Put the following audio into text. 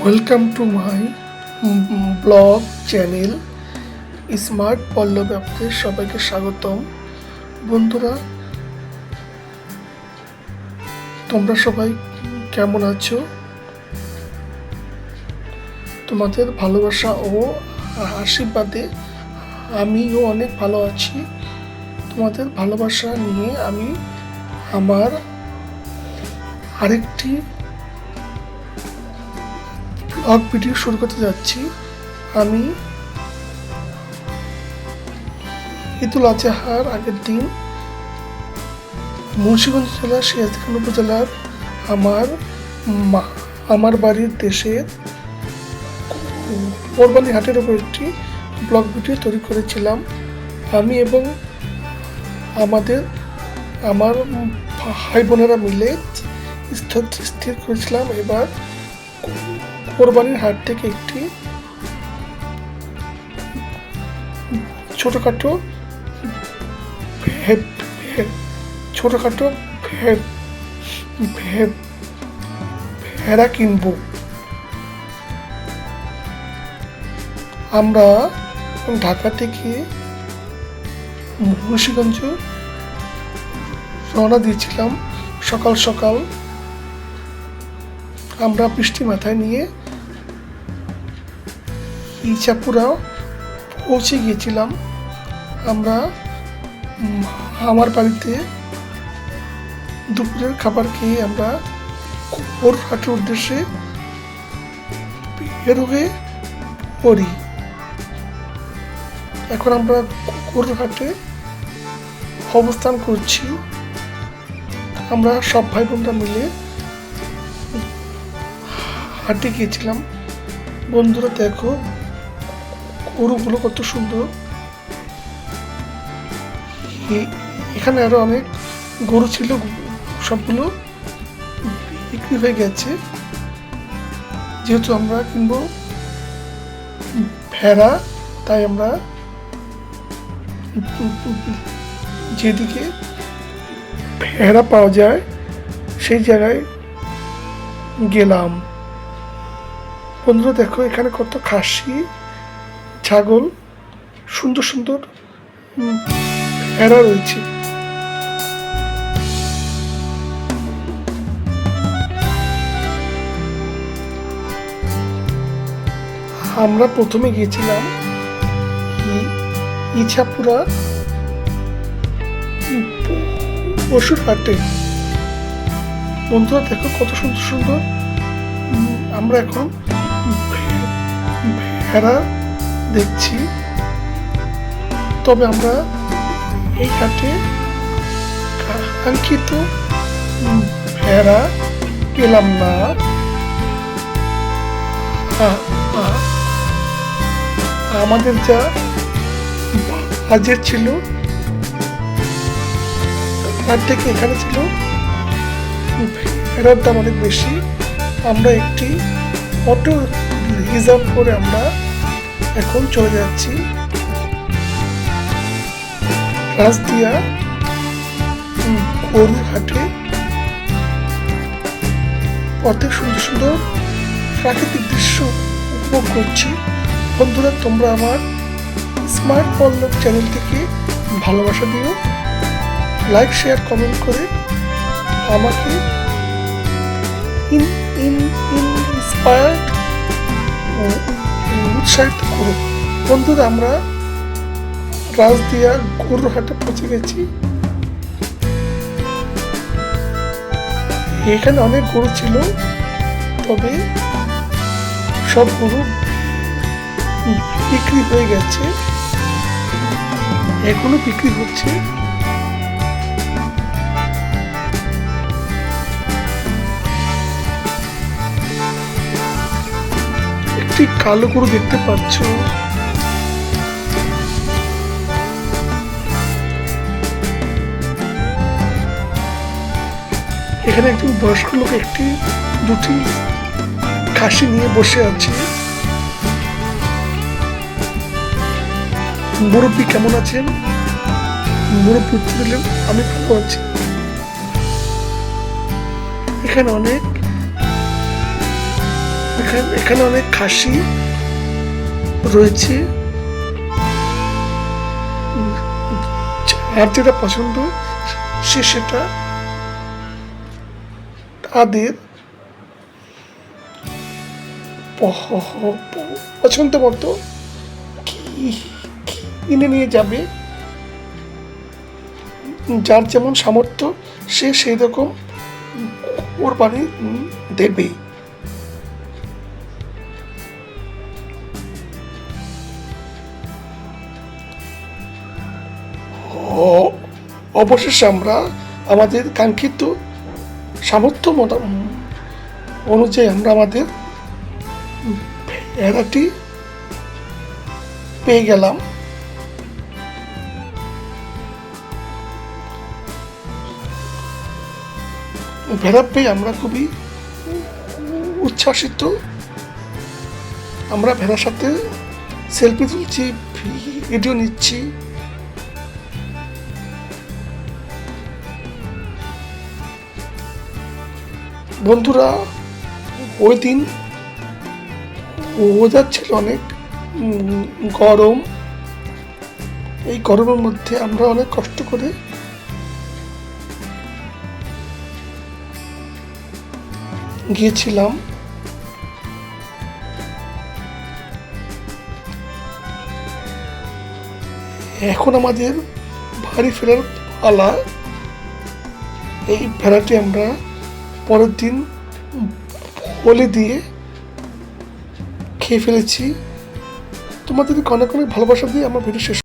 Welcome to my blog channel smart Pallab অ্যাপতে সবাইকে স্বাগতম। বন্ধুরা, তোমরা সবাই কেমন আছো? তোমাদের ভালোবাসা ও আশীর্বাদে আমিও অনেক ভালো আছি। তোমাদের ভালোবাসা নিয়ে আমি আমার আরেকটি ব্লগ ভিডিও শুরু করতে যাচ্ছি। আমি ঈদুল আজহার আগের দিন মুন্সিগঞ্জ জেলার সিরাজখান উপজেলার আমার মা, আমার বাড়ির দেশের কোরবানি হাটের উপর একটি ব্লগ ভিডিও তৈরি করেছিলাম। আমি এবং আমাদের, আমার ভাই বোনেরা মিলে স্থির করেছিলাম। এবার কোরবানির হাট থেকে একটি ছোটোখাটো ছোটোখাটো ভেড়া কিনবো। আমরা ঢাকা থেকে মুন্সিগঞ্জ রওনা দিয়েছিলাম সকাল সকাল আমরা বৃষ্টি মাথায় নিয়ে ইচাপুরা পৌঁছে গিয়েছিলাম। আমরা আমার বাড়িতে দুপুরের খাবার খেয়ে আমরা ওর হাটের উদ্দেশ্যে বের হয়ে পড়ি। এখন আমরা কুকুর হাটে অবস্থান করছি। আমরা সব ভাই বোনরা মিলে হাটে গিয়েছিলাম। বন্ধুরা দেখো, গরুগুলো কত সুন্দর। এখানে আরও অনেক গরু ছিল, সবগুলো বিক্রি হয়ে গেছে। যেহেতু আমরা কিনবো ভেড়া, তাই আমরা যেদিকে ভেড়া পাওয়া যায়, সেই জায়গায় গেলাম। বন্ধুরা, দেখো, এখানে কত খাসি, ছাগল, সুন্দর সুন্দর ভেড়া রয়েছে। আমরা প্রথমে গিয়েছিলাম ইছাপুরা পশুর হাটে। বন্ধুরা, দেখো কত সুন্দর সুন্দর আমরা এখন ভেড়া দেখছি। তবে আমরা এই হাটে কাঙ্ক্ষিত ভেড়া পেলাম না। আমাদের যা বাজেট ছিল, তার থেকে এখানে ছিল ভেড়ার দাম অনেক বেশি। আমরা একটি অটো রিজার্ভ করে আমরা এখন চলে যাচ্ছি। রাজদিয়া উম, গরুর পথে সুন্দর সুন্দর প্রাকৃতিক দৃশ্য উপভোগ করছি। বন্ধুরা তোমরা আমার স্মার্ট পল্লব চ্যানেলটিকে ভালোবাসা দিও। লাইক শেয়ার কমেন্ট করে আমাকে ইন ইন ইন্সপায়ার্ড উৎসাহিত করো বন্ধুরা, আমরা রাজদিয়া গরুর হাটে পৌঁছে গেছি। এখানে অনেক গরু ছিল, তবে সব গরু বিক্রি হয়ে গেছে। এখনও বিক্রি হচ্ছে। একটি কালো গরু দেখতে পাচ্ছ। এখানে একজন বয়স্ক লোক একটি দুটি খাসি নিয়ে বসে আছে। মুরব্বী কেমন আছেন? মুরব্বী উত্তর দিলেন, আমি ভালো আছি। এখানে অনেক এখানে এখানে অনেক খাসি রয়েছে। আর যেটা পছন্দ, সে সেটা তাদের পছন্দ মতো কিনে নিয়ে যাবে। যার যেমন সামর্থ্য, সে সেই রকম কোরবানি দেবে। অবশেষে আমরা আমাদের কাঙ্ক্ষিত সামর্থ্য অনুযায়ী আমরা আমাদের ভেড়াটি পেয়ে গেলাম। ভেড়া পেয়ে আমরা খুবই উচ্ছ্বাসিত। আমরা ভেড়ার সাথে সেলফি তুলছি, ভিডিও নিচ্ছি। বন্ধুরা, ওই দিন ওয়েদার ছিল অনেক গরম। এই গরমের মধ্যে আমরা অনেক কষ্ট করে গিয়েছিলাম। এখন আমাদের বাড়ি ফেরার পালা। এই ভেড়াটি আমরা পরের দিন বলে দিয়ে খেয়ে ফেলেছি। তোমাদেরকে অনেক অনেক ভালোবাসা দিয়ে আমার ভিডিও শেষ